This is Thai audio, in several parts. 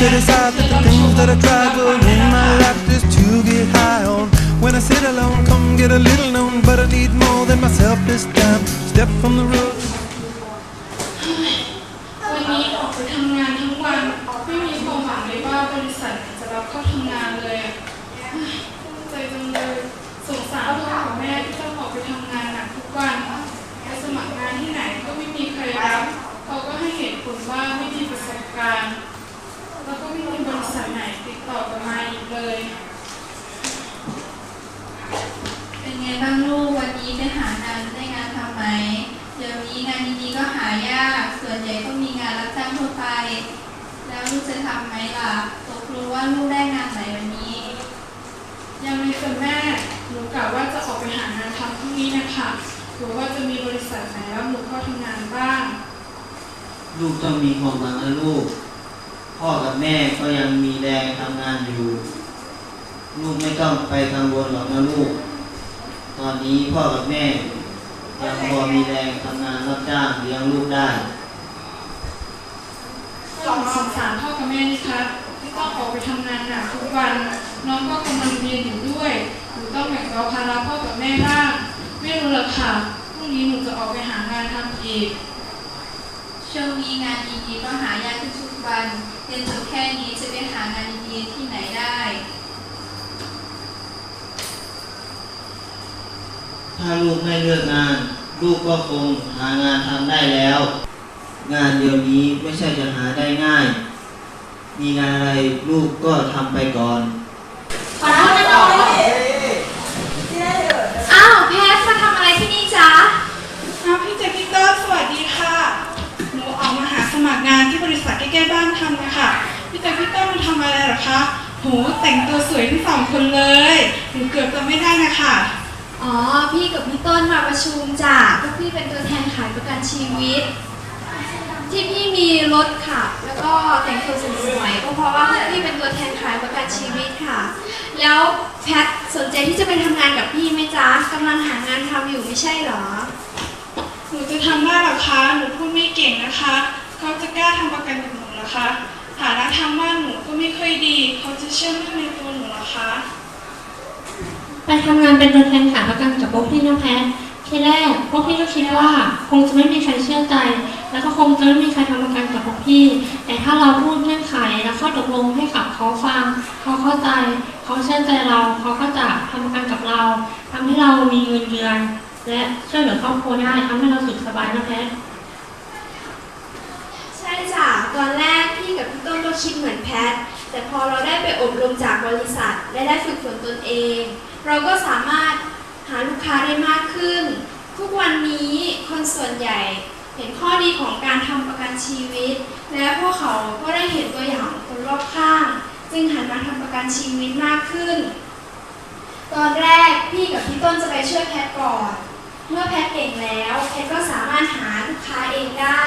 to decide that the things that I travel in my life is to get high on. When I sit alone, come get a little known, but I need more than myself this time. Step from the road. หรือว่าจะมีบริษัทไหนรับหนูเข้าทำงานบ้าง ลูกต้องมีความหวังนะลูก พ่อกับแม่ก็ยังมีแรงทำงานอยู่ ลูกไม่ต้องไปกังวลหรอกนะลูก ตอนนี้พ่อกับแม่ ยังพอมีแรงทำงานรับจ้างเลี้ยงลูกได้ก็หนูสงสารพ่อกับแม่นี่ครับที่ต้องออกไปทำงานหนักทุกวัน น้องก็กำลังเรียนอยู่ด้วยหนูต้องแบ่งเบาภาระพ่อกับแม่บ้าง ไม่รู้หรอกค่ะ พรุ่งนี้หนูจะออกไปหางานทำอีก ช่วงนี้งานดีๆก็หายากขึ้นทุกวันเรียนจบแค่นี้จะไปหางานดีๆที่ไหนได้ ถ้าลูกไม่เลือกงาน ลูกก็คงหางานทำได้แล้ว งานเดียวนี้ไม่ใช่จะหาได้ง่าย มีงานอะไรลูกก็ทำไปก่อน ขอโทษนะน้องอ้าวแพทมาทำอะไรที่นี่จ๊ะ อ้าวพี่เจพี่เต้นสวัสดีค่ะ หนูออกมาหาสมัค รงานที่บริษัทใกล้ๆบ้านทำนะคะพี่เจพี่เต้นมาทำอะไรเหรอคะโหแต่งตัวสวยทั้งสองคนเลยหนูเกือบจะไม่ได้นะคะอ๋อพี่กับพี่ต้นมาประชุมจ้ะพวกพี่เป็นตัวแทนขายประกันชีวิต ที่พี่มีรถขับ แล้วก็แต่งตัวสวยๆก็เพราะว่าพวกพี่เป็นตัวแทนขายประกันชีวิตค่ะ แล้วแพทสนใจที่จะไปทำงานกับพี่ไหมจ๊ะกำลังหางานทำอยู่ไม่ใช่เหรอหนูจะทำได้เหรอคะ หนูพูดไม่เก่งนะคะ เขาจะกล้าทำประกันกับหนูเหรอคะฐานะทางบ้านหนูก็ไม่ค่อยดี เขาจะเชื่อมั่นในตัวหนูเหรอคะไปทำงานเป็นตัวแทนขายประกันกับพวกพี่นะแพททีแรกพวกพี่ก็คิดว่าคงจะไม่มีใครเชื่อใจ แล้วก็คงจะไม่มีใครทำประกันกับพวกพี่ แต่ถ้าเราพูดเงื่อนไขและข้อตกลงให้กับเขาฟัง เขาเข้าใจ เขาเชื่อใจเรา เขาก็จะทำประกันกับเราทำให้เรามีเงินเดือน และช่วยเหลือครอบครัวได้ทำให้เราสุขสบายนะแพท ตอนแรกพี่กับพี่ต้นก็คิดเหมือนแพท แต่พอเราได้ไปอบรมจากบริษัทและได้ฝึกฝนตนเอง เราก็สามารถหาลูกค้าได้มากขึ้น ทุกวันนี้คนส่วนใหญ่เห็นข้อดีของการทำประกันชีวิต และพวกเขาก็ได้เห็นตัวอย่างของคนรอบข้าง จึงหันมาทำประกันชีวิตมากขึ้น ตอนแรกพี่กับพี่ต้นจะไปช่วยแพทก่อน เมื่อแพทเก่งแล้วแพทก็สามารถหาลูกค้าเองได้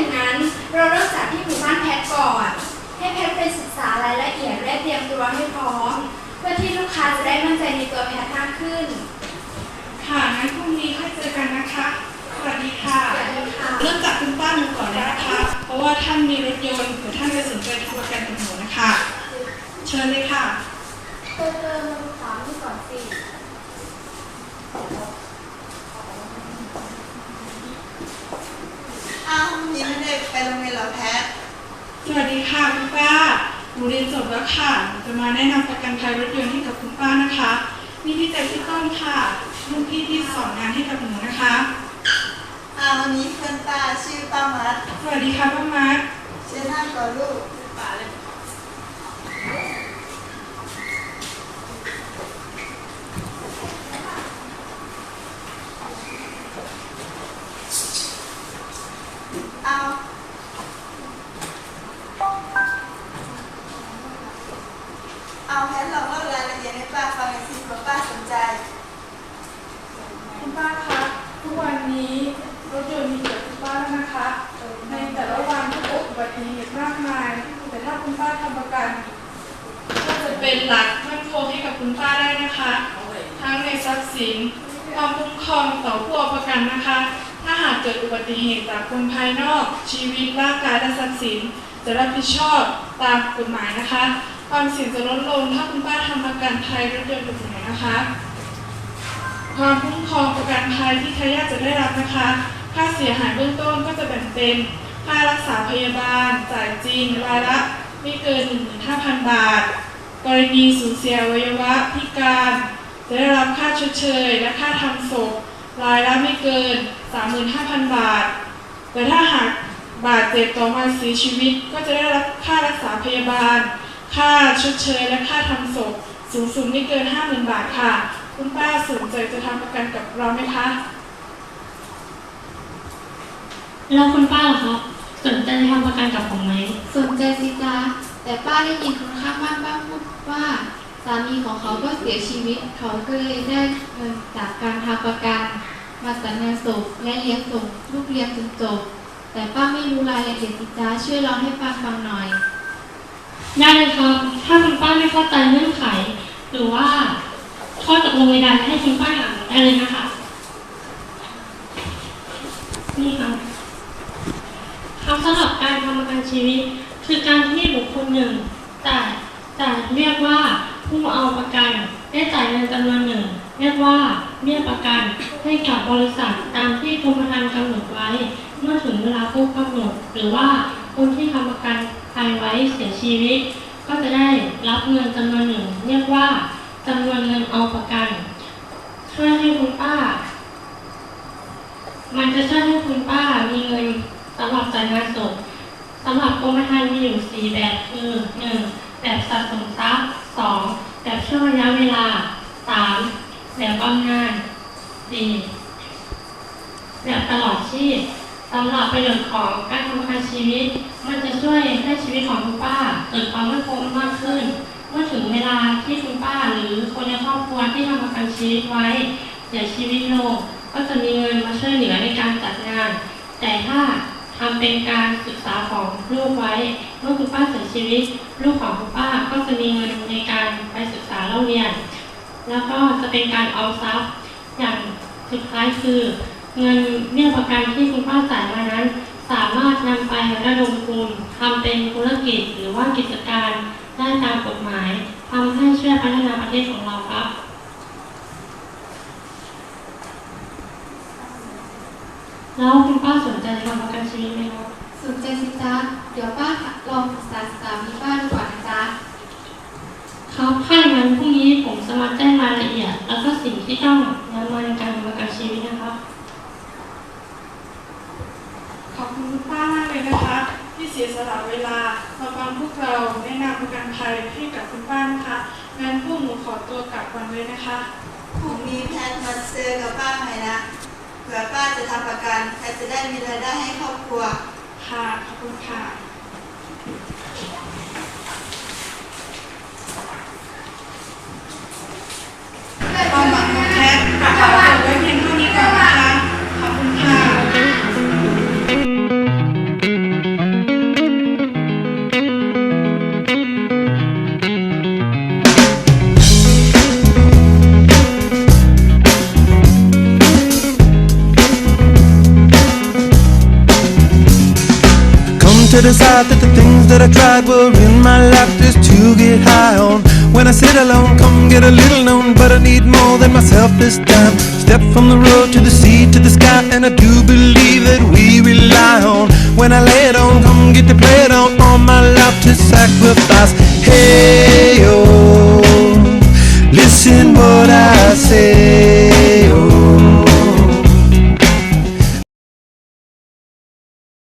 อย่างนั้น เราเริ่มจากที่หมู่บ้านแพทก่อน ให้แพทไปศึกษารายละเอียดและเตรียมตัวให้พร้อม เพื่อที่ลูกค้าจะได้มั่นใจในตัวแพทมากขึ้น ค่ะงั้นพรุ่งนี้ค่อยเจอกันนะคะ สวัสดีค่ะสวัสดีค่ะเริ่มจากคุณป้าหนูก่อนเลยนะคะ เพราะว่าท่านมีรถยนต์หรือท่านจะสนใจทำประกันกับหนูนะคะ เชิญเลยค่ะ เติมเติมถามที่ก่อนสิ อ้าวนี่ไม่ได้ไปโรงเรียนเหรอแพทสวัสดีค่ะคุณป้า หนูเรียนจบแล้วค่ะหนูจะมาแนะนำประกันภัยรถยนต์ให้กับคุณป้านะคะ นี่พี่เจพี่ต้นค่ะ ลูกพี่ที่สอนงานให้กับหนูนะคะอ้าววันนี้เพื่อนป้าชื่อป้ามัดสวัสดีค่ะป้ามาร์คเชิญนั่งก่อนลูกเอาเอาแพทลองเล่ารายละเอียดให้ป้าฟังหน่อยสิเผื่อป้าสนใจ คุณป้าคะทุกวันนี้ร ถยนต์มีเกิดคุณป้าแล้วนะคะ ในแต่ละวันก็เกิดอุบัติเหตุมากมาย แต่ถ้าคุณป้าทำประกัน ก็จะเป็นหลักมั่นคงให้กับคุณป้าได้นะคะ ทั้งในทรัพย์สิน ความคุ้มครองต่อผู้เอาประกันนะคะ ถ้าหากเกิดอุบัติเหตุจากคนภายนอก ชีวิตร่างกายและทรัพย์สิน จะรับผิดชอบตามกฎหมายนะคะ ความเสี่ยงจะลดลงถ้าคุณป้าทำประกันภัยรถยนต์กับหน่วยนะคะความคุ้มครองประกันภัยที่ทายาทจะได้รับนะคะ ค่าเสียหายเบื้องต้นก็จะแบ่งเป็นค่ารักษาพยาบาล จ่ายจริงรายละไม่เกิน 15,000 บาท กรณีสูญเสียอวัยวะพิการ จะได้รับค่าชดเชย และค่าทำศพรายละไม่เกิน 35,000 บาท แต่ถ้าหากบาดเจ็บต่อมาเสียชีวิต ก็จะได้รับค่ารักษาพยาบาล ค่าชดเชย และค่าทำศพสูงสุดไม่เกิน 50,000 บาทค่ะ คุณป้าสนใจจะทำประกันกับเราไหมคะ แล้วคุณป้าล่ะครับ สนใจจะทำประกันกับผมไหม สนใจสิจ๊ะแต่ป้าได้ยินคนข้างบ้านป้าพูดว่าสามีของเขาก็เสียชีวิต เขาก็เลยได้เงินจากการทำประกันมาจัดงานศพและเลี้ยงส่งลูกเรียนจนจบ แต่ป้าไม่รู้รายละเอียดสิจ๊ะช่วยเล่าให้ป้าฟังหน่อย ได้เลยครับ ถ้าคุณป้าไม่เข้าใจเงื่อนไข หรือว่าข้อตกลงใดๆให้คุณป้าถามได้เลยนะคะ นี่ครับคำสำหรับการทำประกัน ชีวิต คือการที่บุคคลหนึ่งจ่ายจ่ายเรียกว่าผู้เอาประกันได้จ่ายเงินจำนวนหนึ่ง เรียกว่าเบี้ยประกันให้กับบริษัทตามที่กรมธรรม์กำหนดไว้ เมื่อถึงเวลาครบกำหนด หรือว่าคนที่ทำประกันภัยไว้เสียชีวิต ก็จะได้รับเงินจำนวนหนึ่ง เรียกว่าจำนวนเงินเอาประกันช่วยให้คุณป้า มันจะช่วยให้คุณป้ามีเงินสำหรับจ่ายงานศพ สำหรับกรมธรรม์มีอยู่สี่แบบคือหนึ่งแบบสะสมทรัพย์สองแบบช่วงระยะเวลาสามแบบบำนาญสี่แบบตลอดชีพสำหรับประโยชน์ของการทำประกันชีวิต มันจะช่วยให้ชีวิตของคุณป้าเกิดความมั่นคงมากขึ้น เมื่อถึงเวลาที่คุณป้าหรือคนในครอบครัวที่ทำประกันชีวิตไว้เสียชีวิตลงก็จะมีเงินมาช่วยเหลือในการจัดงาน แต่ถ้า ทำเป็นการศึกษาของลูกไว้ เมื่อคุณป้าเสียชีวิต ลูกของคุณป้าก็จะมีเงินในการไปศึกษาเล่าเรียน แล้วก็จะเป็นการออมทรัพย์ อย่างสุดท้ายคือ เงินเบี้ยประกันที่คุณป้าจ่ายมานั้น สามารถนำไประดมทุนทำเป็นธุรกิจหรือว่ากิจการได้ตามกฎหมายทำให้ช่วยพัฒนาประเทศของเราครับ แล้วคุณป้าสนใจทำประกันชีวิตไหมครับสนใจสิจ๊ะเดี๋ยวป้าลองปรึกษาสามีป้าดูก่อนนะจ๊ะครับถ้าอย่างนั้นพรุ่งนี้ผมจะมาแจ้งรายละเอียด แล้วก็สิ่งที่ต้องนำมาในการทำประกันชีวิตนะครับ ขอบคุณคุณป้ามากเลยนะคะ ที่เสียสละเวลามาฟังพวกเราแนะนำประกันภัยให้กับคุณป้านะคะงั้นพวกหนูขอตัวกลับก่อนเลยนะคะพรุ่งนี้แพทย์มาเจอกับป้าใหม่นะเผื่อป้าจะทำประกันแพทย์จะได้มีรายได้ให้ครอบครัว ค่ะ ขอบคุณค่ะ to decide that the things that I tried were in my life just to get high on. When I sit alone, come get a little known, but I need more than myself this time. Step from the road to the sea to the sky, and I do believe that we rely on. When I lay it on, come get to play it on, all my life to sacrifice.